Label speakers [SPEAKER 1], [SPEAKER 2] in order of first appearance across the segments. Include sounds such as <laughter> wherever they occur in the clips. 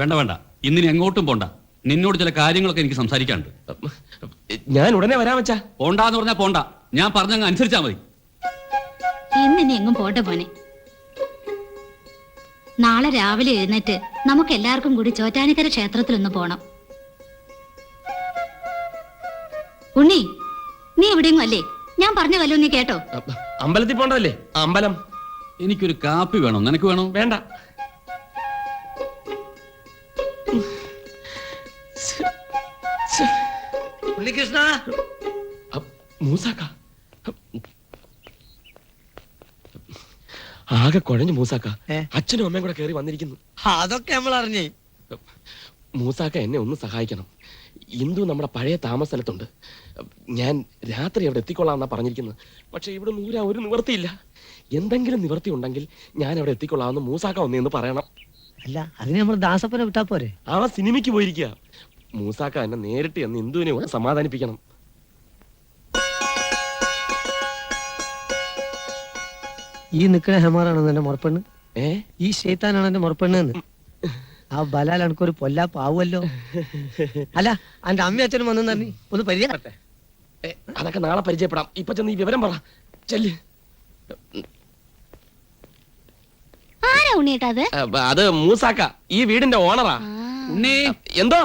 [SPEAKER 1] വേണ്ട വേണ്ട. ഇന്നിനി എങ്ങോട്ടും പോണ്ട. നിന്നോട് ചില കാര്യങ്ങളൊക്കെ എനിക്ക് സംസാരിക്കാനുണ്ട്.
[SPEAKER 2] ഞാൻ ഉടനെ വരാൻ വെച്ചാ
[SPEAKER 1] പോണ്ടാന്ന് പറഞ്ഞാ പോണ്ട. ഞാൻ പറഞ്ഞങ്ങ് അനുസരിച്ചാ മതി.
[SPEAKER 3] ഇന്നിനി എങ്ങും പോട്ടെ പോനെ നാളെ രാവിലെ എഴുന്നേറ്റ് നമുക്ക് എല്ലാവർക്കും കൂടി ചോറ്റാനിക്കര ക്ഷേത്രത്തിൽ ഒന്ന് പോണം. ഉണ്ണി നീ എവിടെയെങ്കിലും അല്ലേ? ഞാൻ പറഞ്ഞ വല്ലോ നീ കേട്ടോ?
[SPEAKER 2] അമ്പലത്തിൽ പോണ്ടതല്ലേ? അമ്പലം.
[SPEAKER 1] എനിക്കൊരു കാപ്പി വേണോ. നിനക്ക് വേണോ?
[SPEAKER 2] വേണ്ട.
[SPEAKER 4] ഉണ്ണികൃഷ്ണ?
[SPEAKER 2] മൂസാക്ക. ആകെ കുഴഞ്ഞു മൂസാക്ക? അച്ഛനും അമ്മയും കൂടെ കയറി വന്നിരിക്കുന്നു.
[SPEAKER 4] അതൊക്കെ നമ്മൾ അറിഞ്ഞേ.
[SPEAKER 2] മൂസാക്ക എന്നെ ഒന്ന് സഹായിക്കണം. ഇന്ദു നമ്മുടെ പഴയ താമസ സ്ഥലത്തുണ്ട്. ഞാൻ രാത്രി അവിടെ എത്തിക്കൊള്ളാമെന്നാ പറഞ്ഞിരിക്കുന്നത്. പക്ഷെ ഇവിടെ നൂരാ ഒരു നിവർത്തിയില്ല. എന്തെങ്കിലും നിവർത്തി ഉണ്ടെങ്കിൽ ഞാൻ അവിടെ എത്തിക്കൊള്ളാമെന്ന് മൂസാക്ക ഒന്നേന്ന് പറയണം.
[SPEAKER 4] അല്ല അതിന് നമ്മൾ ദാസപ്പനെ വിട്ടാ പോരെ?
[SPEAKER 2] ആ സിനിമയ്ക്ക് പോയിരിക്കുക മൂസാക്ക എന്നെ നേരിട്ട് എന്ന് ഇന്ദുവിനെ ഒന്ന് സമാധാനിപ്പിക്കണം.
[SPEAKER 4] ഈ നിക്കണ ഹെമാറാണെന്ന് എന്റെ മുറപ്പെണ്ണ്?
[SPEAKER 2] ഏ?
[SPEAKER 4] ഈ ഷെയ്ത്താനാണ് എന്റെ മുറപ്പെണ്ണ് എന്ന് ആ ബലാൽ എനിക്കൊരു പൊല്ലാ ആവുമല്ലോ. അല്ല എന്റെ അമ്മ അച്ഛനും വന്നു നന്ദി ഒന്ന് പരിചയപ്പെട്ടെ
[SPEAKER 2] ഏ, അതൊക്കെ നാളെ പരിചയപ്പെടാം. ഇപ്പൊ ചെന്ന് ഈ വിവരം പറ. ചെല്ല്.
[SPEAKER 3] ആരാ ഉണ്ണിയേട്ടാ അത്?
[SPEAKER 2] ആ, അത് മൂസാക്ക ഈ വീടിന്റെ ഓണറാ
[SPEAKER 1] ഉണ്ണി.
[SPEAKER 2] എന്തോ?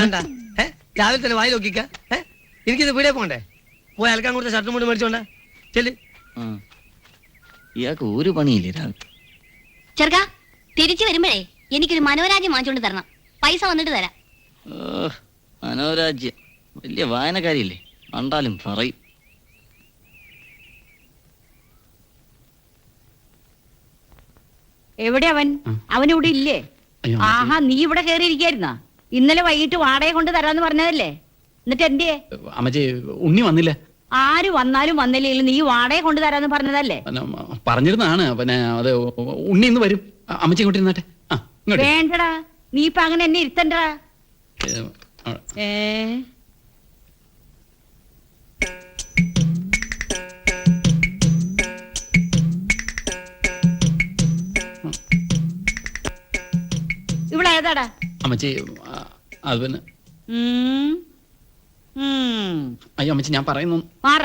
[SPEAKER 4] എന്താണ്ടാ ഏഹ് രാവിലെ തന്നെ വായി നോക്കിക്ക. ഏഹ് എനിക്കിത് വീടേ പോണ്ടേ പോയി അലക്കാൻ കൊടുത്ത ഷർട്ടും മുണ്ടും മേടിച്ചോണ്ട ചെല്ല്.
[SPEAKER 5] ഇയാൾക്ക് ഒരു പണിയില്ലേ രാവിലെ?
[SPEAKER 3] ചെറുക്ക തിരിച്ചു വരുമ്പോഴേ എനിക്കൊരു മനോരാജ്യം വാങ്ങിച്ചോണ്ട് തരണം. പൈസ വന്നിട്ട് തരാം.
[SPEAKER 5] മനോരാജ്യം. വലിയ വായനക്കാരില്ലേ കണ്ടാലും പറയും.
[SPEAKER 6] എവിടെ അവൻ? അവനിവിടെ ഇല്ലേ? ആഹാ നീ ഇവിടെ കയറിയിരിക്കായിരുന്ന ഇന്നലെ വൈകിട്ട് വാടക കൊണ്ട് തരാന്ന് പറഞ്ഞതല്ലേ? എന്നിട്ട് എന്റെ
[SPEAKER 1] അമ്മച്ചി ഉണ്ണി വന്നില്ല?
[SPEAKER 6] ആര് വന്നാലും വന്നില്ലെങ്കിലും നീ വാടക കൊണ്ട് തരാന്ന് പറഞ്ഞതല്ലേ?
[SPEAKER 1] പറഞ്ഞിരുന്നാണ് പിന്നെ അത് ഉണ്ണി ഇന്ന് വരും. അമ്മച്ചി ഇങ്ങോട്ട് ഇരുന്നാട്ടെ. ആ ഇങ്ങോട്ട്
[SPEAKER 6] വേണ്ടടാ നീ ഇപ്പൊ അങ്ങനെ എന്നെ ഇരുത്തണ്ടടാ.
[SPEAKER 1] ഏ
[SPEAKER 6] ഇവിടെ ഏതാടാ
[SPEAKER 1] അമ്മച്ചി അത് പിന്നെ. അയ്യോ അമ്മച്ചി ഞാൻ പറയുന്നു.
[SPEAKER 6] മാറ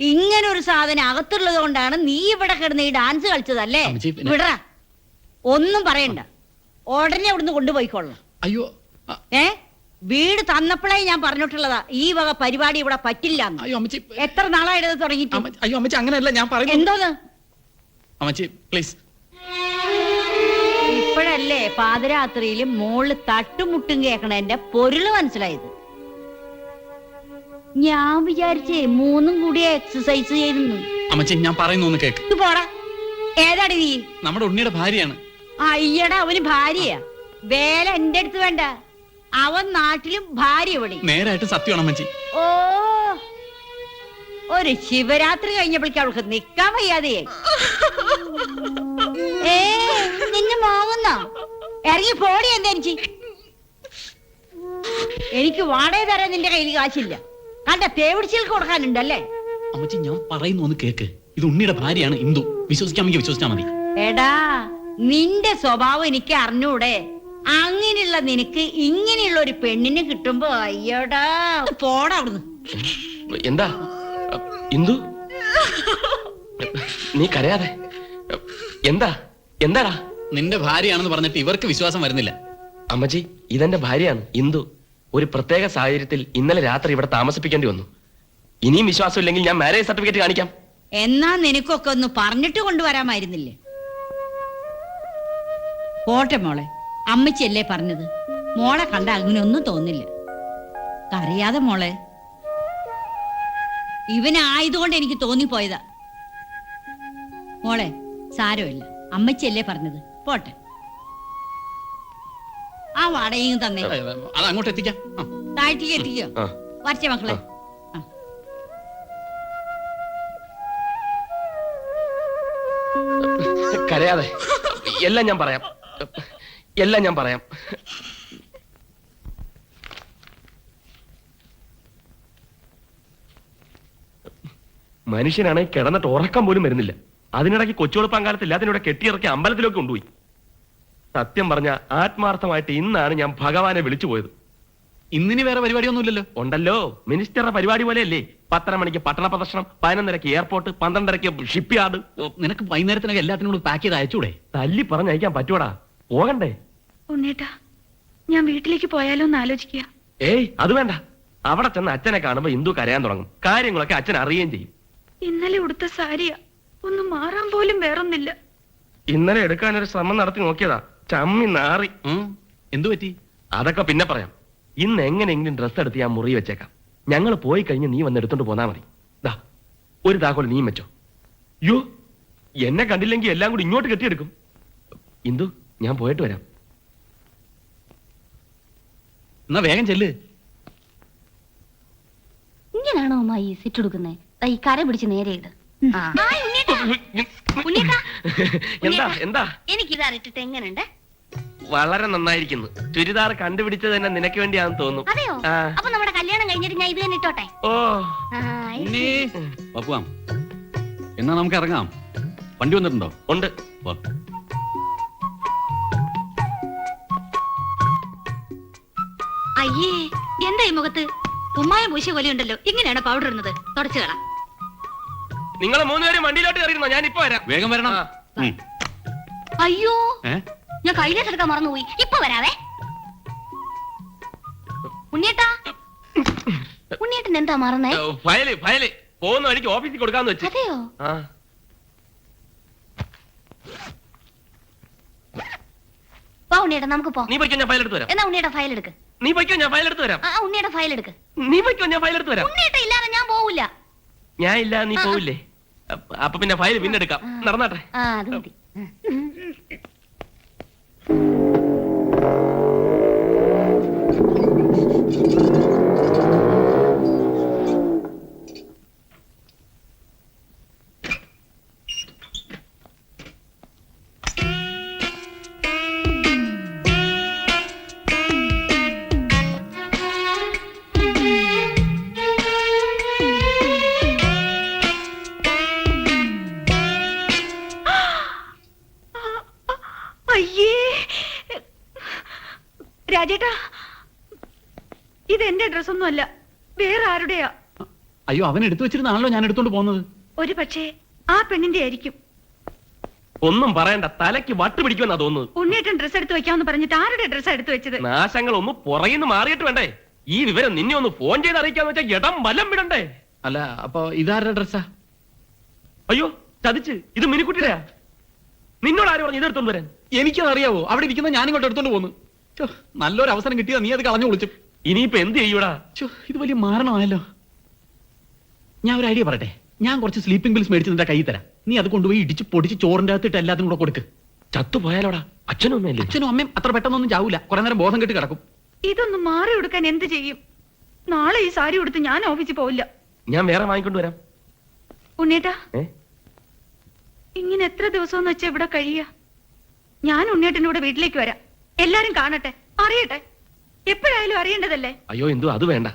[SPEAKER 6] ഇങ്ങനെ ഒരു സാധനം അകത്തുള്ളത് കൊണ്ടാണ് നീ ഇവിടെ കിടന്ന് ഈ ഡാൻസ് കളിച്ചതല്ലേ?
[SPEAKER 1] അമ്മച്ചി, പിന്നെ-
[SPEAKER 6] വിടറ. ഒന്നും പറയണ്ട. ഉടനെ അവിടുന്ന് കൊണ്ടുപോയിക്കൊള്ളണം
[SPEAKER 1] അയ്യോ
[SPEAKER 6] ഏ? വീട് തന്നപ്പോഴേ ഞാൻ പറഞ്ഞിട്ടുള്ളതാ. ഈ വക പരിപാടി ഇവിടെ പറ്റില്ല
[SPEAKER 1] അയ്യോ അമ്മച്ചി
[SPEAKER 6] എത്ര നാളായിട്ട് തുടങ്ങിയിട്ട്?
[SPEAKER 1] അമ്മ- അയ്യോ അമ്മച്ചി അങ്ങനെയല്ല ഞാൻ പറയുന്നു.
[SPEAKER 6] എന്തോന്ന്?
[SPEAKER 1] അമ്മച്ചി പ്ലീസ്
[SPEAKER 6] ഇപ്പോഴല്ലേ പാതിരാത്രിയിൽ മോൾ തട്ടുമുട്ടും കേക്കണേന്റെ പൊരുൾ മനസ്സിലായത്? ഞാൻ വിചാരിച്ചേ മൂന്നും കൂടി എക്സസൈസ് ചെയ്തെന്ന്
[SPEAKER 1] അമ്മച്ചി ഞാൻ പറയുന്നു ഒന്ന് കേക്ക്.
[SPEAKER 6] ഇത് പോടാ. ഏതാടി നീ?
[SPEAKER 1] നമ്മുടെ ഉണ്ണിയുടെ ഭാര്യയാണ്.
[SPEAKER 6] അയ്യടാ അവന് ഭാര്യയാ. വേല എന്റെ അടുത്ത് വേണ്ട. അവൻ നാട്ടിലും ഭാര്യ ഇവിടെ.
[SPEAKER 1] നേരായിട്ട് സത്യമാണ് അമ്മച്ചി.
[SPEAKER 6] ഓ ഒരു ശിവരാത്രി കഴിഞ്ഞപ്പോഴേക്ക് അവൾക്ക് നിക്കാൻ വയ്യാതെ ഏ നിന്നെ മോങ്ങുന്നോ? ഇറങ്ങി പോടി എന്താ എനിക്ക്? എനിക്ക് വാടക തരാൻ നിന്റെ കയ്യിൽ കാശില്ല. കണ്ട തേവിടിച്ചിൽക്ക് കൊടുക്കാനുണ്ടല്ലേ?
[SPEAKER 1] അമ്മച്ചി ഞാൻ പറയുന്നു ഒന്ന് കേക്ക്. ഇത് ഉണ്ണിയുടെ ഭാര്യയാണ് ഇന്ദു. വിശ്വസിക്കാമെങ്കിൽ വിശ്വസിച്ചാ മതി.
[SPEAKER 6] എടാ നിന്റെ സ്വഭാവം എനിക്ക് അറിഞ്ഞൂടെ? അങ്ങനെയുള്ള നിനക്ക് ഇങ്ങനെയുള്ള ഒരു പെണ്ണിനെ കിട്ടുമ്പോ അയ്യോടാ. പോടാ അവിടുന്ന്.
[SPEAKER 2] എന്താ? ഇന്ദു? <laughs> നീ കരയാതെ? എന്താ? എന്താടാ?
[SPEAKER 1] നിന്റെ ഭാര്യയാണെന്ന് പറഞ്ഞിട്ട് ഇവർക്ക് വിശ്വാസം വരുന്നില്ല.
[SPEAKER 2] അമ്മജി ഇതെന്റെ ഭാര്യയാണ് ഇന്ദു. ഒരു പ്രത്യേക സാഹചര്യത്തിൽ ഇന്നലെ രാത്രി ഇവിടെ താമസിപ്പിക്കേണ്ടി വന്നു. ഇനിയും വിശ്വാസമില്ലെങ്കിൽ ഞാൻ മാരേജ് സർട്ടിഫിക്കറ്റ് കാണിക്കാം.
[SPEAKER 6] എന്നാ നിനക്കൊക്കെ ഒന്ന് പറഞ്ഞിട്ട് കൊണ്ടുവരാമായിരുന്നില്ലേ? പോട്ടെ മോളെ അമ്മച്ചിയല്ലേ പറഞ്ഞത്. മോളെ കണ്ട അങ്ങനെയൊന്നും തോന്നില്ല. കരയാതെ മോളെ. ഇവനായതുകൊണ്ട് എനിക്ക് തോന്നിപ്പോയതാ. മോളെ സാരമില്ല. അമ്മച്ചിയല്ലേ പറഞ്ഞത്. പോട്ടെ. ആ വാടകയും തന്നെ.
[SPEAKER 1] അത് അങ്ങോട്ട് എത്തിക്കാം.
[SPEAKER 6] താഴ്ത്തിക്ക് എത്തിക്കോ. വരച്ച മക്കളെ.
[SPEAKER 2] കരയാതെ. എല്ലാം ഞാൻ പറയാം. എല്ലാം ഞാൻ പറയാം. മനുഷ്യനാണെങ്കിൽ കിടന്നിട്ട് ഉറക്കം പോലും വരുന്നില്ല. അതിനിടയ്ക്ക് കൊച്ചുകൊടുപ്പാൻ കാലത്ത് എല്ലാത്തിനൂടെ കെട്ടിയിറക്കി അമ്പലത്തിലേക്ക് കൊണ്ടുപോയി. സത്യം പറഞ്ഞ ആത്മാർത്ഥമായിട്ട് ഇന്നാണ് ഞാൻ ഭഗവാനെ വിളിച്ചു പോയത്.
[SPEAKER 1] ഇന്നിനി വേറെ പരിപാടിയൊന്നുമില്ലല്ലോ.
[SPEAKER 2] ഉണ്ടല്ലോ മിനിസ്റ്ററുടെ പരിപാടി പോലെയല്ലേ? പത്തര മണിക്ക് പട്ടണ പ്രദർശനം പതിനൊന്നരക്ക് എയർപോർട്ട് പന്ത്രണ്ടരക്ക് ഷിപ്പ് യാർഡ്
[SPEAKER 1] നിനക്ക് വൈകുന്നേരത്തിനൊക്കെ എല്ലാത്തിനും കൂടി പാക്ക് ചെയ്ത് അയച്ചൂടെ?
[SPEAKER 2] തല്ലി പറഞ്ഞയക്കാൻ പറ്റൂടാ പോകണ്ടേ?
[SPEAKER 7] ഉണ്ണേട്ടാ ഞാൻ വീട്ടിലേക്ക് പോയാലോ എന്ന് ആലോചിക്കുക.
[SPEAKER 2] ഏയ് അത് വേണ്ട. അവിടെ ചെന്ന് അച്ഛനെ കാണുമ്പോ ഇന്ദു കരയാൻ തുടങ്ങും. കാര്യങ്ങളൊക്കെ അച്ഛൻ അറിയുകയും ചെയ്യും.
[SPEAKER 7] ഇന്നലെ ഉടുത്ത സാരിയാ. ഒന്ന് മാറാൻ പോലും വേറൊന്നില്ല.
[SPEAKER 2] ഇന്നലെ എടുക്കാൻ ഒരു ശ്രമം നടത്തി നോക്കിയതാ. ചമ്മി നാറി.
[SPEAKER 1] എന്തു പറ്റി?
[SPEAKER 2] അതൊക്കെ പിന്നെ പറയാം. ഇന്ന് എങ്ങനെയെങ്കിലും ഡ്രസ്സ് എടുത്ത് ഞാൻ മുറി വെച്ചേക്കാം. ഞങ്ങൾ പോയി കഴിഞ്ഞ് നീ വന്ന് എടുത്തോണ്ട് പോന്നാ മതി. ദാ ഒരു താക്കോൽ നീ വെച്ചോ. യോ എന്നെ കണ്ടില്ലെങ്കിൽ എല്ലാം കൂടി ഇങ്ങോട്ട് കെട്ടിയെടുക്കും. ഇന്ദു ഞാൻ പോയിട്ട് വരാം.
[SPEAKER 1] എന്നാ വേഗം ചെല്ല്.
[SPEAKER 3] ഇങ്ങനാണോ അമ്മ ഈ സിറ്റ് എടുക്കുന്നേ ഈ കര പിടിച്ച് നേരെ ഇട്. <laughs>
[SPEAKER 2] എന്താ എന്താ?
[SPEAKER 3] എനിക്കിതാ
[SPEAKER 2] വളരെ നന്നായിരിക്കുന്നു. ചുരിദാർ കണ്ടുപിടിച്ചത് തന്നെ നിനക്ക് വേണ്ടിയാന്ന് തോന്നുന്നു.
[SPEAKER 3] അതെയോ?
[SPEAKER 2] ആ.
[SPEAKER 3] അപ്പൊ നമ്മുടെ കല്യാണം കഴിഞ്ഞിട്ട് ഞാൻ ഇത് തന്നെ ഇട്ടോട്ടെ?
[SPEAKER 2] ഓ.
[SPEAKER 1] പപ്പുവാം എന്നാ നമുക്ക് ഇറങ്ങാം. വണ്ടി വന്നിട്ടുണ്ടോ?
[SPEAKER 2] ഉണ്ട്.
[SPEAKER 1] വാ.
[SPEAKER 3] അയ്യേ എന്താ ഈ മുഖത്ത്? ഉമ്മായ പൂശിയ പോലെ ഉണ്ടല്ലോ ഇങ്ങനെയാണ് പൗഡർ ഇടുന്നത്. തുടച്ചു കളാം.
[SPEAKER 2] നിങ്ങൾ മൂന്നുപേരും വണ്ടിയിലോട്ട് കയറിയിരുന്നോ? ഞാൻ ഇപ്പൊ വരാം.
[SPEAKER 1] വേഗം വരണം.
[SPEAKER 2] ആ.
[SPEAKER 1] ഉം.
[SPEAKER 3] അയ്യോ
[SPEAKER 1] ഏ?
[SPEAKER 3] ഞാൻ കയ്യിലേക്ക് എടുക്കാൻ മറന്നുപോയി. ഇപ്പൊ വരാവേ. ഉണ്ണിയേട്ടാ ഉണ്ണിയേട്ടൻ എന്താ മറന്നേ?
[SPEAKER 2] File file. പോകുന്ന വഴിക്ക് ഓഫീസിൽ കൊടുക്കാന്ന് വെച്ച്.
[SPEAKER 3] അതെയോ?
[SPEAKER 2] ആ.
[SPEAKER 3] വാ ഉണ്ണിയേട്ടാ നമുക്ക് പോ.
[SPEAKER 2] നീ പൊയ്ക്കോ ഞാൻ ഫയൽ എടുത്ത് വരാം.
[SPEAKER 3] എന്നാ ഫയൽ എടുക്ക്
[SPEAKER 2] നീ പൊയ്ക്കോ ഞാൻ ഫയൽ എടുത്ത് വരാം.
[SPEAKER 3] ആ ഉണ്ണിയേട്ടാ ഫയൽ എടുക്ക്
[SPEAKER 2] നീ പൊയ്ക്കോ ഞാൻ ഫയൽ എടുത്ത് വരാം.
[SPEAKER 3] ഉണ്ണിയേട്ട ഇല്ലാതെ ഞാൻ പോവില്ല
[SPEAKER 2] ഞാൻ ഇല്ല നീ
[SPEAKER 3] ആ, ആ.
[SPEAKER 2] പോവില്ലേ? അപ്പ- പിന്നെ ഫയൽ പിന്നെ എടുക്കാം നടന്നാട്ടെ.
[SPEAKER 3] ആ അത് മതി.
[SPEAKER 7] അല്ല വേറെ ആരുടെയാ?
[SPEAKER 1] അയ്യോ അവൻ എടുത്തു വെച്ചിരുന്നാണല്ലോ ഞാൻ എടുത്തോണ്ട് പോകുന്നത്.
[SPEAKER 7] ഒരു പക്ഷേ ആ പെണ്ണിന്റെ ആയിരിക്കും.
[SPEAKER 2] ഒന്നും പറയണ്ട തലയ്ക്ക് വട്ട് പിടിക്കുമെന്നാ തോന്നുന്നത്.
[SPEAKER 7] ഉണ്ണിയേട്ടൻ ഡ്രസ് എടുത്ത് വെക്കാമെന്ന് പറഞ്ഞിട്ട് ആരുടെ ഡ്രസ് എടുത്ത് വെച്ചത്?
[SPEAKER 2] നാശങ്ങൾ ഒന്ന് പുറകിന്ന് മാറിയിട്ട് വേണ്ടേ? ഈ വിവരം നിന്നെ ഒന്ന് ഫോൺ ചെയ്ത് അറിയിക്കാന്ന് വെച്ചാൽ ഇടം വലം വിടണ്ടേ?
[SPEAKER 1] അല്ല അപ്പൊ ഇതാരുടെ ഡ്രസ്സാ
[SPEAKER 2] അയ്യോ ചതിച്ച്. ഇത് മിനിക്കുട്ടിയുടെയാ. നിന്നോട് ആര് പറഞ്ഞു ഇതെടുത്തോണ്ട് വരാൻ?
[SPEAKER 1] എനിക്കത് അറിയാവോ അവിടെ ഇരിക്കുന്ന ഞാനിങ്ങോട്ട് എടുത്തോണ്ട് പോന്നു. ഛോ, നല്ലൊരു അവസരം കിട്ടിയാ നീ അത് കളഞ്ഞു വിളിച്ചു
[SPEAKER 2] ഇനിയിപ്പോ എന്ത് ചെയ്യൂടാ?
[SPEAKER 1] ഛോ, ഇത് വലിയ മാരണമായല്ലോ. ഞാൻ ഒരു ഐഡിയ പറയട്ടെ? ഞാൻ കുറച്ച് സ്ലീപ്പിംഗ് ബിൽസ് മേടിച്ച് നിന്റെ കൈ തരാം. നീ അത് കൊണ്ടുപോയി ഇടിച്ച് പൊടിച്ച് ചോറിന്റെ അകത്തിട്ട് എല്ലാത്തിനും കൂടെ കൊടുക്ക്.
[SPEAKER 2] ചത്തുപോയാലോടാ. അച്ഛനും അമ്മയല്ലേ
[SPEAKER 1] അച്ഛനും അമ്മയും അത്ര പെട്ടെന്നൊന്നും ചാവൂല. കുറെ നേരം ബോധം കെട്ട് കിടക്കും.
[SPEAKER 7] ഇതൊന്ന് മാറി കൊടുക്കാൻ എന്ത് ചെയ്യും? നാളെ ഈ സാരി ഉടുത്ത് ഞാൻ ഓഫീസിൽ പോവില്ല.
[SPEAKER 2] ഞാൻ വേറെ വാങ്ങിക്കൊണ്ട് വരാം.
[SPEAKER 7] ഉണ്ണിയേട്ടാ
[SPEAKER 2] ഏ?
[SPEAKER 7] ഇങ്ങനെ എത്ര ദിവസം വെച്ചാ ഇവിടെ കഴിയ ഞാൻ ഉണ്ണിയേട്ടന്റെ കൂടെ വീട്ടിലേക്ക് വരാം. എല്ലാരും കാണട്ടെ. അറിയട്ടെ. എപ്പോഴായാലും അറിയേണ്ടതല്ലേ?
[SPEAKER 2] അയ്യോ എന്തു? അത് വേണ്ട.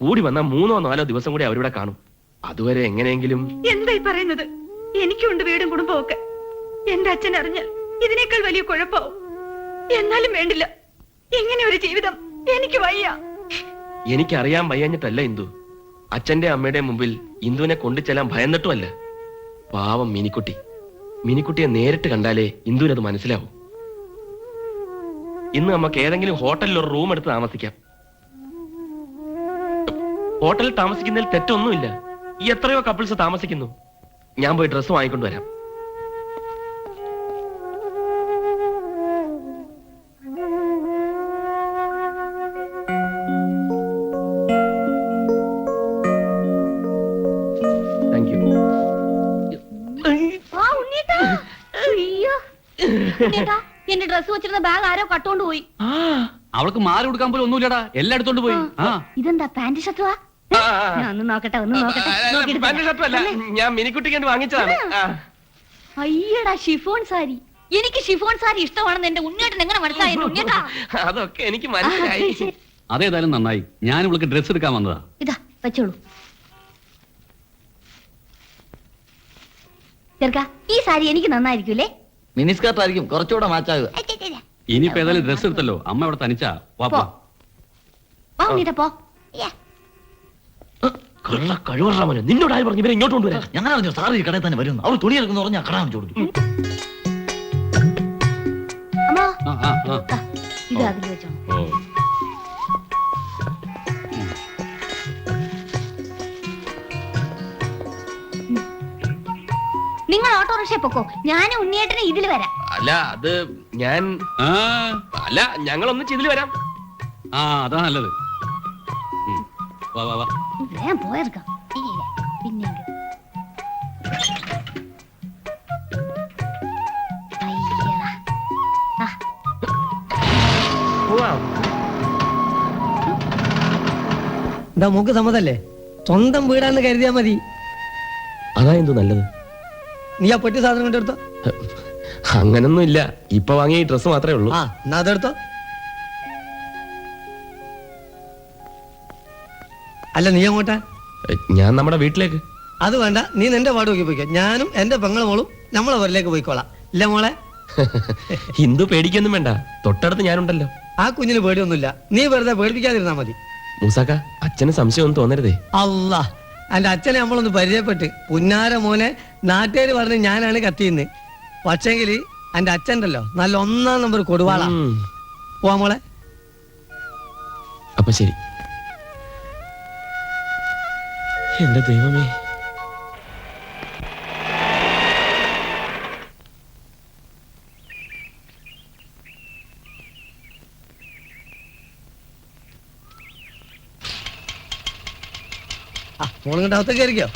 [SPEAKER 2] കൂടി വന്നാൽ മൂന്നോ നാലോ ദിവസം കൂടി അവരിവിടെ കാണും. അതുവരെ എങ്ങനെയെങ്കിലും
[SPEAKER 7] എന്തായി പറയുന്നത്? എനിക്കുണ്ട് വീടും കുടുംബവും ഒക്കെ എന്റെ അച്ഛൻ അറിഞ്ഞാൽ ഇതിനേക്കാൾ വലിയ കുഴപ്പമാവും എന്നാലും വേണ്ടില്ല. എങ്ങനെ ഒരു ജീവിതം എനിക്ക് വയ്യ.
[SPEAKER 2] എനിക്കറിയാൻ വയ്യാഞ്ഞിട്ടല്ല ഇന്ദു. അച്ഛന്റെ അമ്മയുടെ മുമ്പിൽ ഇന്ദുവിനെ കൊണ്ടു ചെല്ലാൻ ഭയന്നിട്ടുമല്ല. പാവം മിനിക്കുട്ടി. മിനിക്കുട്ടിയെ നേരിട്ട് കണ്ടാലേ ഇന്ദുവിനത് മനസ്സിലാവും. ഇന്ന് നമുക്ക് ഏതെങ്കിലും ഹോട്ടലിൽ ഒരു റൂം എടുത്ത് താമസിക്കാം. ഹോട്ടലിൽ താമസിക്കുന്നതിൽ തെറ്റൊന്നുമില്ല. എത്രയോ കപ്പിൾസ് താമസിക്കുന്നു. ഞാൻ പോയി ഡ്രസ്സ് വാങ്ങിക്കൊണ്ട് വരാം.
[SPEAKER 1] അവൾക്ക് മാറി കൊടുക്കാൻ പോലും ഒന്നുമില്ലടാ. എല്ലാം എടുത്തോണ്ട് പോയി. ആ
[SPEAKER 3] ഇതെന്താ പാന്റ് ഷർട്ടുവാ. ഞാൻ ഒന്ന് നോക്കട്ടെ ഒന്ന് നോക്കട്ടെ.
[SPEAKER 2] അല്ല,
[SPEAKER 3] നോക്കിയിട്ട്
[SPEAKER 2] പാന്റ് ഷർട്ടും അല്ല?
[SPEAKER 3] തരാം.
[SPEAKER 2] ഞാൻ മിനിക്കുട്ടിക്ക് വേണ്ടി വാങ്ങിച്ചതാണ്. ആ.
[SPEAKER 3] അയ്യടാ ഷിഫോൺ സാരി. എനിക്ക് ഷിഫോൺ സാരി ഇഷ്ടമാണെന്ന് എന്റെ ഉണ്ണിയേട്ടൻ എങ്ങനെ ഉണ്ണിയേട്ടാ?
[SPEAKER 2] അതൊക്കെ എനിക്ക് മനസ്സിലായി.
[SPEAKER 3] ആ, ശരി, ശരി.
[SPEAKER 1] അതേതായാലും നന്നായി. ഞാൻ ഇവൾക്ക് ഡ്രസ് എടുക്കാൻ വന്നതാ.
[SPEAKER 3] ഇതാ വെച്ചോളൂ. ചെറുക്ക ഈ സാരി എനിക്ക് നന്നായിരിക്കൂലേ?
[SPEAKER 5] മിനിസ്കാർട്ടായിരിക്കും ആയിരിക്കും കുറച്ചുകൂടെ മാച്ചാകുക
[SPEAKER 1] ഇനിയിപ്പോ ഏതായാലും ഡ്രസ് എടുത്തല്ലോ. അമ്മ ഇവിടെ തനിച്ചാ. വാപ്പാ
[SPEAKER 3] പോ. ഉണ്ണിയേട്ടാ പോ.
[SPEAKER 2] കള്ള കഴിവറ മോനെ നിന്നോട് ആര് പറഞ്ഞു? ഇവരെ ഇങ്ങോട്ട് കൊണ്ടുവരാൻ.
[SPEAKER 5] ഞങ്ങൾ അറിഞ്ഞു സാറ് ഈ കടയിൽ തന്നെ വരുന്നു. അവർ തുണി എടുക്കുന്ന പറഞ്ഞാൽ കട കാണിച്ചു കൊടുക്കും
[SPEAKER 3] അമ്മോ.
[SPEAKER 1] ആ, ആ, ആ.
[SPEAKER 3] ദാ, ഇത് അതിൽ വെച്ചോ. നിങ്ങൾ ഓട്ടോറിക്ഷ പൊക്കോ? ഞാൻ ഉണ്ണിയേട്ടനെ ഇതിൽ വരാം.
[SPEAKER 2] അല്ല അത് ഞാൻ
[SPEAKER 1] ആ,
[SPEAKER 2] അല്ല ഞങ്ങളൊന്ന് ഇതിൽ വരാം.
[SPEAKER 1] ആ അതാ നല്ലത്. ഉം. വാ വാ വാ.
[SPEAKER 3] വേഗം പോയെടുക്കാം. ഇല്ല, പിന്നെ എങ്കി. അയ്യടാ. ആ,
[SPEAKER 2] പോവാം
[SPEAKER 4] എന്താ മോക്ക് സമ്മതല്ലേ? സ്വന്തം വീടാന്ന് കരുതിയാ മതി.
[SPEAKER 2] അതാ എന്തോ നല്ലത്.
[SPEAKER 4] നീ ആ പെട്ടി സാധനം കൊണ്ടെടുത്തോ
[SPEAKER 2] അങ്ങനൊന്നും ഇല്ല ഇപ്പൊ വാങ്ങിയ ഈ ഡ്രസ്സ് മാത്രമേ ഉള്ളൂ.
[SPEAKER 4] ആ എന്നാ അതെടുത്തോ. അല്ല നീ അങ്ങോട്ടാ
[SPEAKER 2] ഞാൻ നമ്മുടെ വീട്ടിലേക്ക്.
[SPEAKER 4] അത് വേണ്ട നീ നിന്റെ പാട് നോക്കി പോയിക്കോ. ഞാനും എന്റെ പെങ്ങളെ മോളും നമ്മളെ വരിലേക്ക് പോയിക്കോളാം. ഇല്ല മോളെ? <laughs>
[SPEAKER 2] ഹിന്ദു പേടിക്കൊന്നും വേണ്ട. തൊട്ടടുത്ത് ഞാനുണ്ടല്ലോ.
[SPEAKER 4] ആ കുഞ്ഞിന് പേടിയൊന്നുമില്ല. നീ വെറുതെ പേടിപ്പിക്കാതിരുന്നാ മതി.
[SPEAKER 2] മൂസാക്ക അച്ഛന് സംശയമൊന്നും തോന്നരുതേ.
[SPEAKER 4] അല്ല എന്റെ അച്ഛനെ നമ്മളൊന്ന് പരിചയപ്പെട്ട്. പുന്നാര മോനെ നാട്ടുകാര് പറഞ്ഞ് ഞാനാണ് കത്തിയുന്നത് പക്ഷേങ്കിൽ എന്റെ അച്ഛന്റെല്ലോ നല്ല ഒന്നാം നമ്പർ കൊടുവാളാ. പോവാ മോളെ.
[SPEAKER 2] അപ്പൊ ശരി. എന്റെ ദൈവമേ.
[SPEAKER 4] മോളിങ്ങോട്ട് അകത്തേക്ക് കയറിക്കോ.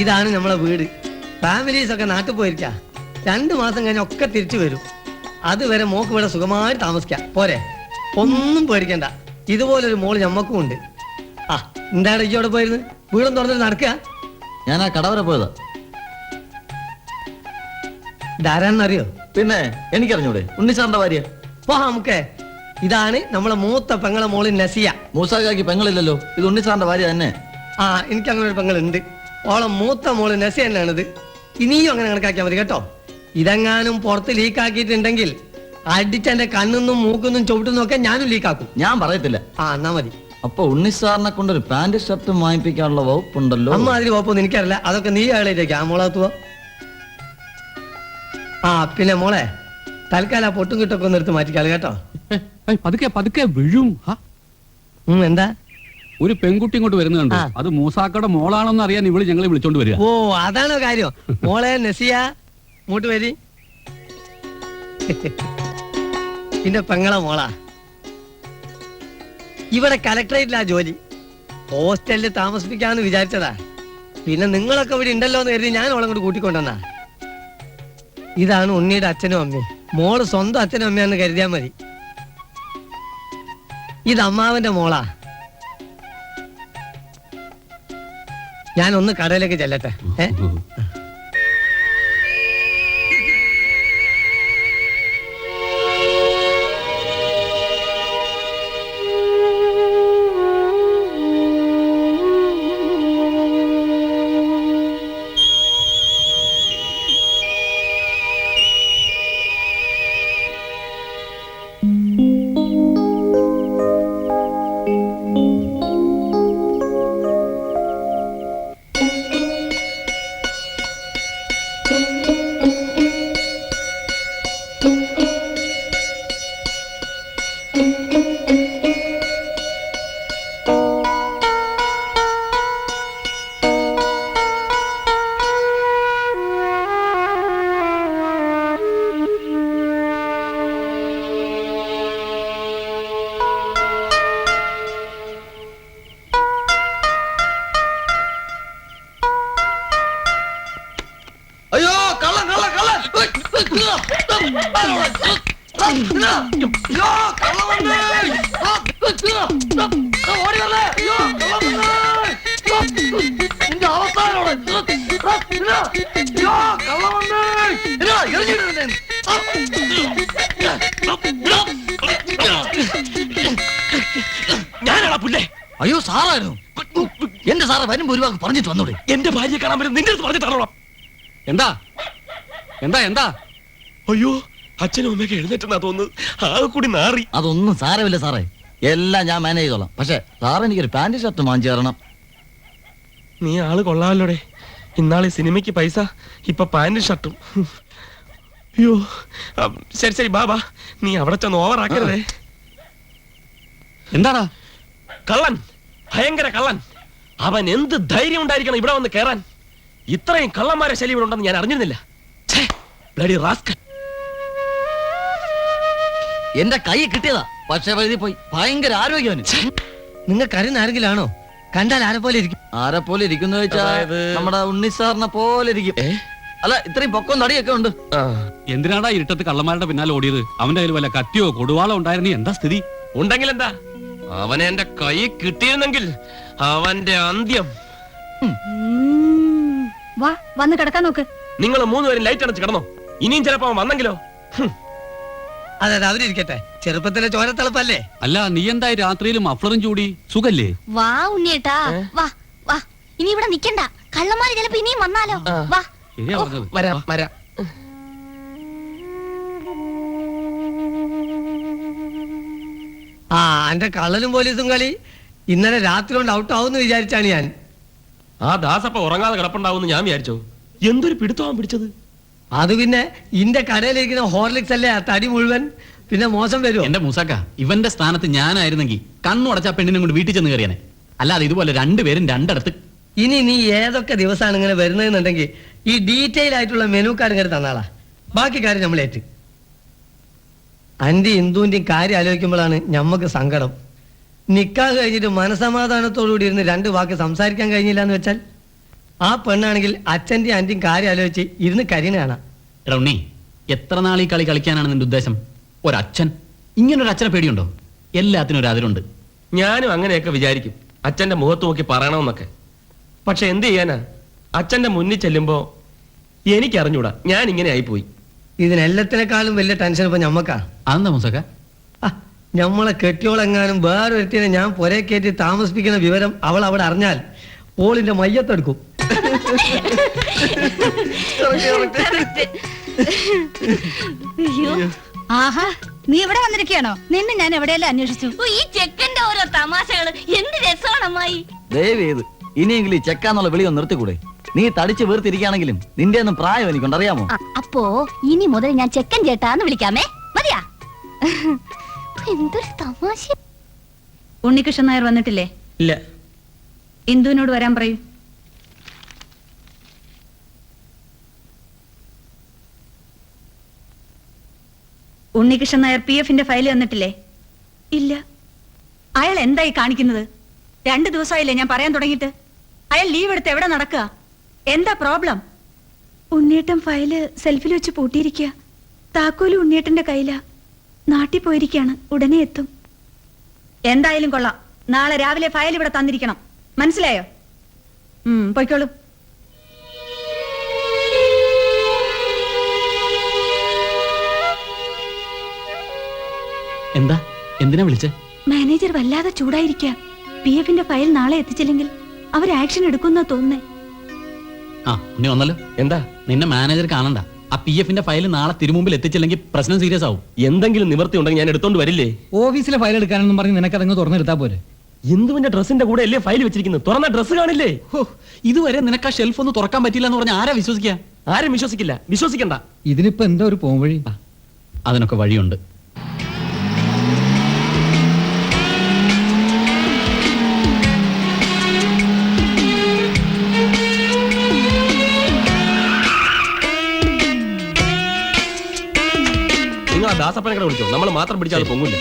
[SPEAKER 4] ഇതാണ് നമ്മളെ വീട്. ഫാമിലീസ് ഒക്കെ നാട്ടിൽ പോയിരിക്ക. രണ്ടു മാസം കഴിഞ്ഞ ഒക്കെ തിരിച്ചു വരും. അതുവരെ മോക്ക് ഇവിടെ സുഖമായി താമസിക്കാം. പോരെ. ഒന്നും പേടിക്കണ്ട. ഇതുപോലൊരു മോൾ ഞമ്മക്കും ഉണ്ട്. ആ എന്താണ് ഈ അവിടെ പോയിരുന്നു? വീടും തുറന്നിട്ട് നടക്കുക
[SPEAKER 5] ഞാൻ ആ കട വരെ പോയതാ
[SPEAKER 4] ധാരാന്നറിയോ
[SPEAKER 5] പിന്നെ എനിക്കറിഞ്ഞൂടെ. ഉണ്ണിച്ചാറിന്റെ ഭാര്യ.
[SPEAKER 4] പോ നമുക്ക്. ഇതാണ് നമ്മളെ മൂത്ത പെങ്ങളെ മോൾ നസിയ.
[SPEAKER 5] മൂസാക്കി പെങ്ങളില്ലല്ലോ. ഇത് ഉണ്ണിച്ചാറിന്റെ ഭാര്യ തന്നെ.
[SPEAKER 4] ആ എനിക്ക് അങ്ങനെ ഒരു പെങ്ങളുണ്ട്. ഓളെ മൂത്ത മോൾ നെസ തന്നെയാണിത്. ഇനിയും അങ്ങനെ കണക്കാക്കിയാൽ മതി കേട്ടോ. ഇതെങ്ങാനും പുറത്ത് ലീക്കാക്കിയിട്ടുണ്ടെങ്കിൽ അടിച്ചെന്റെ കണ്ണുന്നും മൂക്കുന്നും ചവിട്ടുന്നും ഒക്കെ ഞാനും ലീക്കാക്കും
[SPEAKER 5] ഞാൻ പറയത്തില്ല.
[SPEAKER 4] ആ എന്നാ മതി.
[SPEAKER 5] അപ്പൊ ഉണ്ണിസാറിനെ കൊണ്ട് ഒരു പാന്റ് ഷർട്ടും വാങ്ങിപ്പിക്കാനുള്ള വകുപ്പുണ്ടല്ലോ.
[SPEAKER 4] അമ്മ വകുപ്പൊന്നും എനിക്കറിയില്ല. അതൊക്കെ നീ ആളേക്ക് ആ മോളാത്തുവോ ആ പിന്നെ മോളെ തൽക്കാലം ആ പൊട്ടും കിട്ടൊക്കെ ഒന്ന് എടുത്ത് മാറ്റിക്കാൾ കേട്ടോ.
[SPEAKER 1] പതുക്കെ പതുക്കെ വീഴും. ഹാ,
[SPEAKER 4] എന്താ?
[SPEAKER 1] ഒരു പെൺകുട്ടി ഇങ്ങോട്ട് വരുന്നത്
[SPEAKER 4] കണ്ടു?
[SPEAKER 1] അത് മൂസാക്കയുടെ മോളാണെന്ന് അറിയാൻ ഇവൾ ഞങ്ങളെ വിളിച്ചോണ്ട് വരിക.
[SPEAKER 4] ഓ അതാണ് കാര്യം. മോളെ നസിയ മൂട്ട് വരി. പിന്നെ പെങ്ങളെ മോളാ. ഇവിടെ കലക്ടറേറ്റിലാ ജോലി. ഹോസ്റ്റലിൽ താമസിപ്പിക്കാന്ന് വിചാരിച്ചതാ. പിന്നെ നിങ്ങളൊക്കെ ഇവിടെ ഉണ്ടല്ലോ എന്ന് കരുതി ഞാൻ അവളെ കൊണ്ട് കൂട്ടിക്കൊണ്ടെന്നാ ഇതാണ് ഉണ്ണിയുടെ അച്ഛനും അമ്മയും. മോൾ സ്വന്തം അച്ഛനും അമ്മയാന്ന് കരുതിയാ മതി. ഇത് അമ്മാവന്റെ മോളാ. ഞാൻ ഒന്ന് കടയിലേക്ക് ചെല്ലട്ടെ. ഏ?
[SPEAKER 2] ഞാനാടാ പുല്ലേ?
[SPEAKER 5] അയ്യോ സാറായിരുന്നു. എന്റെ സാറ് വരുമ്പോ ഒരു വാക്ക് പറഞ്ഞിട്ട് വന്നൂടെ
[SPEAKER 2] എന്റെ ഭാര്യയെ കാണാൻ പറ്റും നിന്റെ അടുത്ത് പറഞ്ഞിട്ടാണോ
[SPEAKER 1] എന്താ? എന്താ എന്താ?
[SPEAKER 2] അയ്യോ അച്ഛനും അമ്മയൊക്കെ എഴുന്നേറ്റെന്നാ തോന്നുന്നത് ആകെ കൂടി നാറി.
[SPEAKER 5] അതൊന്നും സാരമില്ല സാറേ. എല്ലാം ഞാൻ മാനേജ് ചെയ്തോളാം. പക്ഷെ സാറ് എനിക്കൊരു പാന്റ് ഷർട്ട് വാങ്ങിച്ചു തരണം.
[SPEAKER 2] നീ ആൾ കൊള്ളാമല്ലോടെ. ഇന്നാളെ സിനിമയ്ക്ക് പൈസ ഇപ്പൊ പാന്റും ഷർട്ടും. അയ്യോ ശരി ശരി ബാബാ നീ അവിടെ ചെന്ന് ഓവറാക്കരുതേ.
[SPEAKER 1] എന്താടാ?
[SPEAKER 2] കള്ളൻ ഭയങ്കര കള്ളൻ. അവൻ എന്ത് ധൈര്യം ഉണ്ടായിരിക്കണം ഇവിടെ വന്ന് കയറാൻ ഇത്രയും കള്ളന്മാരെ ശല്യം ഇവിടെ ഉണ്ടെന്ന് ഞാൻ അറിഞ്ഞിരുന്നില്ല. ഛേ, bloody rascal.
[SPEAKER 5] എന്റെ കൈ കിട്ടിയതാ. പക്ഷെ വഴുതി പോയി. ഭയങ്കര ആരോഗ്യവന്
[SPEAKER 4] നിങ്ങൾ കരുന്ന ആരെങ്കിലാണോ? കണ്ടാൽ ആരെ പോലെ ഇരിക്കും.
[SPEAKER 5] ആരെ പോലെ ഇരിക്കുന്ന വെച്ചാ? നമ്മുടെ ഉണ്ണിസാറിനെ പോലെ ഇരിക്കും. അല്ല ഇത്രയും പൊക്കം തടിയൊക്കെ ഉണ്ട്.
[SPEAKER 1] എന്തിനാടാ ഇരുട്ടത്ത് കള്ളന്മാരുടെ പിന്നാലെ ഓടിയത്? അവന്റെ കയ്യിൽ വല്ല കത്തിയോ കൊടുവാളോ ഉണ്ടായിരുന്നു? എന്താ സ്ഥിതി?
[SPEAKER 2] ഉണ്ടെങ്കിൽ എന്താ അവനെ എന്റെ കൈ കിട്ടിയിരുന്നെങ്കിൽ അവന്റെ അന്ത്യം.
[SPEAKER 3] വാ വന്ന് കിടക്കാൻ നോക്ക്.
[SPEAKER 2] നിങ്ങൾ മൂന്നുപേരും ലൈറ്റ് അടച്ച് കിടന്നോ. ഇനിയും ചിലപ്പോ അവൻ വന്നെങ്കിലോ.
[SPEAKER 4] അതെ അതെ അവരിയ്ക്കട്ടെ ചെറുപ്പത്തിലെ ചോരത്തളപ്പല്ലേ
[SPEAKER 1] അല്ല നീ എന്തായി രാത്രിയിൽ മഫ്ലറും ചൂടി? സുഖല്ലേ?
[SPEAKER 3] വാ ഉണ്ണിയേട്ടാ. വാ വാ. ഇനി ഇവിടെ നിക്കണ്ട. കള്ളന്മാര് ചിലപ്പോ ഇനിയും വന്നാലോ. വാ.
[SPEAKER 1] ശരിയാ പറഞ്ഞത്
[SPEAKER 2] വരാം വരാം.
[SPEAKER 4] ആ എന്റെ കള്ളനും പോലീസും കളി ഇന്നലെ രാത്രി കൊണ്ട് ഔട്ട് ആവും വിചാരിച്ചാണ് ഞാൻ.
[SPEAKER 2] ആ ദാസപ്പ ഉറങ്ങാതെ കിടപ്പുണ്ടാവും ഞാൻ വിചാരിച്ചോ. എന്തൊരു പിടുത്തമാൻ പിടിച്ചത്?
[SPEAKER 4] അത് പിന്നെ ഇന്റെ കടയിലിരിക്കുന്ന ഹോർലിക്സ് അല്ലേ? ആ തടി മുഴുവൻ പിന്നെ മോശം വരുമോ
[SPEAKER 1] എന്റെ മൂസാക്ക ഇവന്റെ സ്ഥാനത്ത് ഞാനായിരുന്നെങ്കിൽ കണ്ണുടച്ച പെണ്ണിനെ കൊണ്ട് വീട്ടിൽ ചെന്ന് കയറിയാനെ. അല്ലാതെ ഇതുപോലെ രണ്ടുപേരും രണ്ടിടത്ത്.
[SPEAKER 4] ഇനി നീ ഏതൊക്കെ ദിവസമാണ് ഇങ്ങനെ വരുന്നതെന്നുണ്ടെങ്കിൽ ഈ ഡീറ്റെയിൽ ആയിട്ടുള്ള മെനു കാർഡ് ഇങ്ങനെ തന്നാളാ. ബാക്കി കാര്യം നമ്മൾ ഏറ്റു. അന്റെ ഇന്ദുവിന്റെയും കാര്യം ആലോചിക്കുമ്പോഴാണ് ഞമ്മക്ക് സങ്കടം. നിക്കാഹ് കഴിഞ്ഞിട്ട് മനസമാധാനത്തോടു കൂടി ഇരുന്ന് രണ്ട് വാക്ക് സംസാരിക്കാൻ കഴിഞ്ഞില്ല എന്ന് വെച്ചാൽ ആ പെണ്ണാണെങ്കിൽ അച്ഛന്റെ ആന്റിയും കാര്യം ആലോചിച്ച് ഇരുന്ന് കരിന് കാണാം.
[SPEAKER 1] എടാ ഉണ്ണി എത്ര നാൾ ഈ കളി കളിക്കാനാണ് നിന്റെ ഉദ്ദേശം? ഒരച്ഛൻ? ഇങ്ങനൊരു അച്ഛനെ പേടിയുണ്ടോ? എല്ലാത്തിനും ഒരു അതിരുണ്ട്.
[SPEAKER 2] ഞാനും അങ്ങനെയൊക്കെ വിചാരിക്കും. അച്ഛന്റെ മുഖത്ത് നോക്കി പറയണമെന്നൊക്കെ. പക്ഷെ എന്ത് ചെയ്യാനാ? അച്ഛന്റെ മുന്നിൽ ചെല്ലുമ്പോ എനിക്ക് അറിഞ്ഞൂടാ ഞാൻ ഇങ്ങനെ ആയിപ്പോയി
[SPEAKER 4] ഇതിനെല്ലാത്തിനേക്കാളും വലിയ ടെൻഷൻ ഇപ്പൊ ഞമ്മക്കാ.
[SPEAKER 1] അതെന്താ മുസക്ക
[SPEAKER 4] ആ, ഞമ്മളെ കെട്ടിയോളെങ്ങാനും വേറൊരുത്തിനെ ഞാൻ പുരേ കയറ്റി താമസിപ്പിക്കുന്ന വിവരം അവൾ അവിടെ അറിഞ്ഞാൽ ഓളിന്റെ മയ്യത്തെടുക്കും.
[SPEAKER 3] അയ്യോ.
[SPEAKER 6] ആഹാ നീ ഇവിടെ വന്നിരിക്കയാണോ നിന്നെ ഞാൻ എവിടെയെല്ലാം അന്വേഷിച്ചു?
[SPEAKER 3] ഓ, ഈ ചെക്കന്റെ ഓരോ തമാശകൾ എന്ത് രസമാണ് അമ്മായി.
[SPEAKER 5] ദയവേത് ഇനിയെങ്കിലും ഈ ചെക്കാന്നുള്ള വിളി ഒന്ന് നിർത്തിക്കൂടെ? നീ തടിച്ച് വീർത്തിരിക്കുകയാണെങ്കിലും നിന്റെ ഒന്നും പ്രായം എനിക്കുണ്ട് അറിയാമോ
[SPEAKER 3] അ- അപ്പോ ഇനി മുതൽ ഞാൻ ചെക്കൻ ചേട്ടാന്ന് വിളിക്കാമേ. മതിയാ. എന്തൊരു തമാശ.
[SPEAKER 6] ഉണ്ണികൃഷ്ണൻ നായർ വന്നിട്ടില്ലേ?
[SPEAKER 2] ഇല്ല.
[SPEAKER 6] ഇന്ദുവിനോട് വരാൻ പറയൂ. ഉണ്ണികൃഷ്ണൻ നായർ പി എഫിന്റെ ഫയൽ വന്നിട്ടില്ലേ? ഇല്ല. അയാൾ എന്തായി കാണിക്കുന്നത്? രണ്ടു ദിവസമായില്ലേ ഞാൻ പറയാൻ തുടങ്ങിയിട്ട്? അയാൾ ലീവ് എടുത്ത് എവിടെ നടക്കുക? എന്താ പ്രോബ്ലം ഉണ്ണിയേട്ടൻ ഫയൽ സെൽഫിൽ വെച്ച് പൂട്ടിയിരിക്കുക. താക്കോൽ ഉണ്ണിയേട്ടന്റെ കയ്യിലാ. നാട്ടിൽ പോയിരിക്കാണ് ഉടനെ എത്തും. എന്തായാലും കൊള്ളാം. നാളെ രാവിലെ ഫയൽ ഇവിടെ തന്നിരിക്കണം. മനസ്സിലായോ? ഉം പൊയ്ക്കോളൂ.
[SPEAKER 1] എന്താ? എന്തിനാ വിളിച്ചേ?
[SPEAKER 6] മാനേജർ വല്ലാതെ ചൂടായിരിക്കുക പി എഫിന്റെ ഫയൽ നാളെ എത്തിച്ചില്ലെങ്കിൽ അവർ ആക്ഷൻ എടുക്കുന്ന തോന്നുന്നേ.
[SPEAKER 1] ആ ഉണ്ണി വന്നല്ലോ.
[SPEAKER 2] എന്താ?
[SPEAKER 1] നിന്നെ മാനേജർ കാണണ്ട. ആ പി എഫിന്റെ ഫയൽ നാളെ തിരുമുമ്പിൽ എത്തിച്ചില്ലെങ്കിൽ പ്രശ്നം സീരിയസ് ആവും.
[SPEAKER 2] എന്തെങ്കിലും നിവർത്തി ഉണ്ടെങ്കിൽ ഞാൻ എടുത്തോണ്ട് വരില്ലേ?
[SPEAKER 8] ഓഫീസിലെ ഫയൽ എടുക്കാനെന്നും പറഞ്ഞ് നിനക്കതങ്ങ് തുറന്നെടുത്താ പോരെ.
[SPEAKER 2] എന്തുവിന്റെ ഡ്രസ്സിന്റെ കൂടെ അല്ലേ ഫയൽ വെച്ചിരിക്കുന്നത്? തുറന്ന ഡ്രസ്സ് കാണില്ലേ?
[SPEAKER 1] ഹോ, ഇതുവരെ നിനക്ക് ആ ഷെൽഫ് ഒന്ന് തുറക്കാൻ പറ്റില്ല എന്ന് പറഞ്ഞ ആരാ വിശ്വസിക്കുക
[SPEAKER 2] ആരും വിശ്വസിക്കില്ല. വിശ്വസിക്കണ്ട.
[SPEAKER 8] ഇതിനിപ്പോ എന്താ ഒരു പോംവഴി?
[SPEAKER 1] അതിനൊക്കെ വഴിയുണ്ട്.
[SPEAKER 2] ദാസപ്പനെ കൂടെ വിളിച്ചോ? നമ്മൾ മാത്രം പിടിച്ചാൽ പൊങ്ങില്ല?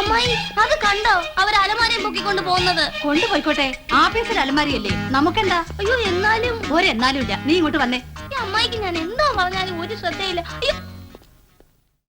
[SPEAKER 3] അമ്മായി അത് കണ്ടോ? അവർ അലമാരയും പൊക്കിക്കൊണ്ട് പോകുന്നത്.
[SPEAKER 6] കൊണ്ടുപോയിക്കോട്ടെ. ആഫീസിൽ അലമാരിയല്ലേ? നമുക്കെന്താ?
[SPEAKER 3] അയ്യോ എന്നാലും
[SPEAKER 6] ഒരെന്നാലും ഇല്ല. നീ ഇങ്ങോട്ട് വന്നേ.
[SPEAKER 3] ഈ അമ്മായിക്ക് ഞാൻ എന്താ പറഞ്ഞാലും ഒരു ശ്രദ്ധയില്ല. അയ്യോ